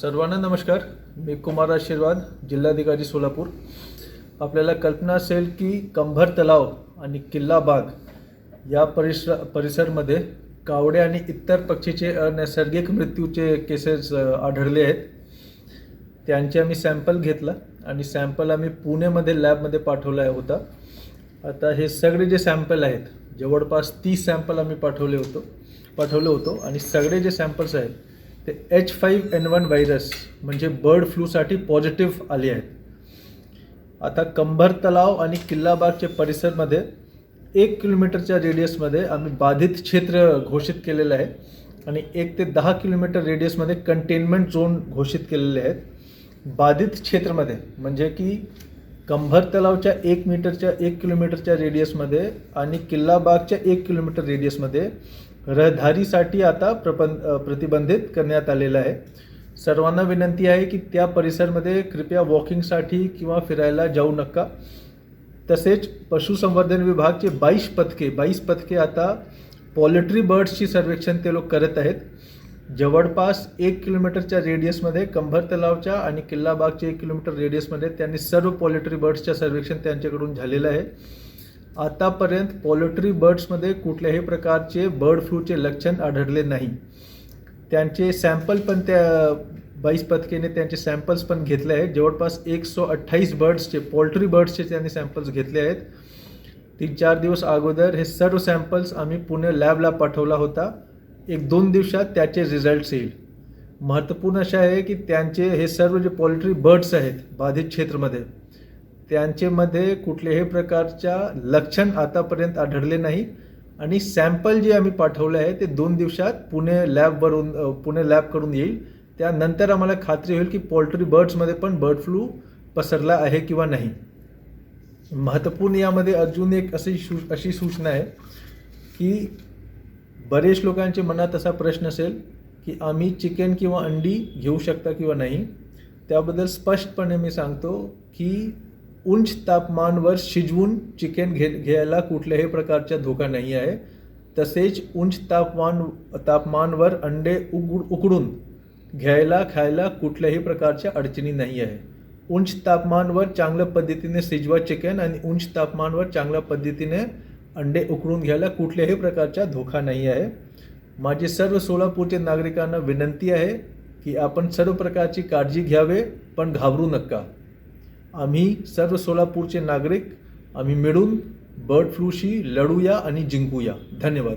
सर्वांना नमस्कार. मी कुमार आशीर्वाद जिल्हाधिकारी सोलापूर. आपल्याला कल्पना असेल की कंभर तलाव आणि किल्ला बाग या परिसर परिसरमध्ये कावडे आणि इतर पक्षीचे अनैसर्गिक मृत्यूचे केसेस आढळले आहेत. त्यांचे आम्ही सॅम्पल घेतला आणि सॅम्पल आम्ही पुणेमध्ये लॅबमध्ये पाठवला होता. आता हे सगळे जे सॅम्पल आहेत जवळपास तीस सॅम्पल आम्ही पाठवले होतो पाठवले होतो आणि सगळे जे सॅम्पल्स आहेत ते H five N one virus म्हणजे बर्ड फ्लूसाठी पॉझिटिव्ह आले आहेत आता कंभर तलाव आणि किल्लाबागचे परिसरमध्ये एक किलोमीटरच्या रेडियसमध्ये आम्ही बाधित क्षेत्र घोषित केलेलं आहे आणि एक ते दहा किलोमीटर रेडियसमध्ये कंटेनमेंट झोन घोषित केलेले आहेत. बाधित क्षेत्रामध्ये म्हणजे की कंभर तलावच्या एक मीटरच्या एक किलोमीटरच्या रेडियसमध्ये आणि किल्लाबागच्या एक किलोमीटर रेडियसमध्ये रहदारीसाठी आता प्रपं प्रतिबंधित करण्यात आलेलं आहे. सर्वांना विनंती आहे की त्या परिसरमध्ये कृपया वॉकिंगसाठी किंवा फिरायला जाऊ नका. तसेच पशुसंवर्धन विभागचे बाईस पथके बाईस पथके आता पॉलिट्री बर्ड्सची सर्वेक्षण ते लोक करत आहेत. जवळपास एक किलोमीटरच्या रेडियसमध्ये कंभर तलावच्या आणि किल्लाबागच्या एक किलोमीटर रेडियसमध्ये त्यांनी सर्व पॉलिट्री बर्ड्सच्या सर्वेक्षण त्यांच्याकडून झालेलं आहे. आतापर्यंत पॉलिट्री बर्ड्समध्ये कुठल्याही प्रकारचे बर्ड फ्लूचे लक्षण आढळले नाही. त्यांचे सॅम्पल पण त्या बाईस पथकेने त्यांचे सॅम्पल्स पण घेतले आहेत. जवळपास एक सो अठ्ठावीस बर्ड्सचे पोल्ट्री बर्ड्सचे त्यांनी सॅम्पल्स घेतले आहेत. तीन चार दिवस अगोदर हे सर्व सॅम्पल्स आम्ही पुणे लॅबला पाठवला होता. एक दोन दिवसात त्याचे रिझल्ट्स येईल. महत्त्वपूर्ण असे आहे की त्यांचे हे सर्व जे पोल्ट्री बर्ड्स आहेत बाधित क्षेत्रामध्ये त्यांच्यामध्ये कुठल्याही प्रकारच्या लक्षण आतापर्यंत आढळले नाही. आणि सॅम्पल जे आम्ही पाठवले आहे ते दोन दिवसात पुणे लॅबवरून पुणे लॅबकडून येईल. त्यानंतर आम्हाला खात्री होईल की पोल्ट्री बर्ड्समध्ये पण बर्ड फ्लू पसरला आहे किंवा नाही. महत्त्वपूर्ण यामध्ये अजून एक अशी शू अशी सूचना आहे की बरेच लोकांच्या मनात असा प्रश्न असेल की आम्ही चिकन किंवा अंडी घेऊ शकता किंवा नाही. त्याबद्दल स्पष्टपणे मी सांगतो की उंच तापमानवर शिजवून चिकन घे घ्यायला कुठल्याही प्रकारचा धोका नाही आहे. तसेच उंच तापमान तापमानवर अंडे उघड उकडून घ्यायला खायला कुठल्याही प्रकारच्या अडचणी नाही आहे. उंच तापमानवर चांगल्या पद्धतीने शिजवा चिकन आणि उंच तापमानवर चांगल्या पद्धतीने अंडे उकडून घ्यायला कुठल्याही प्रकारचा धोका नाही आहे. माझे सर्व सोलापूरचे नागरिकांना विनंती आहे की आपण सर्व प्रकारची काळजी घ्यावे पण घाबरू नका. आम्ही सर्व सोलापूरचे नागरिक आम्ही मिळून बर्ड फ्लूशी लढूया आणि जिंकूया. धन्यवाद.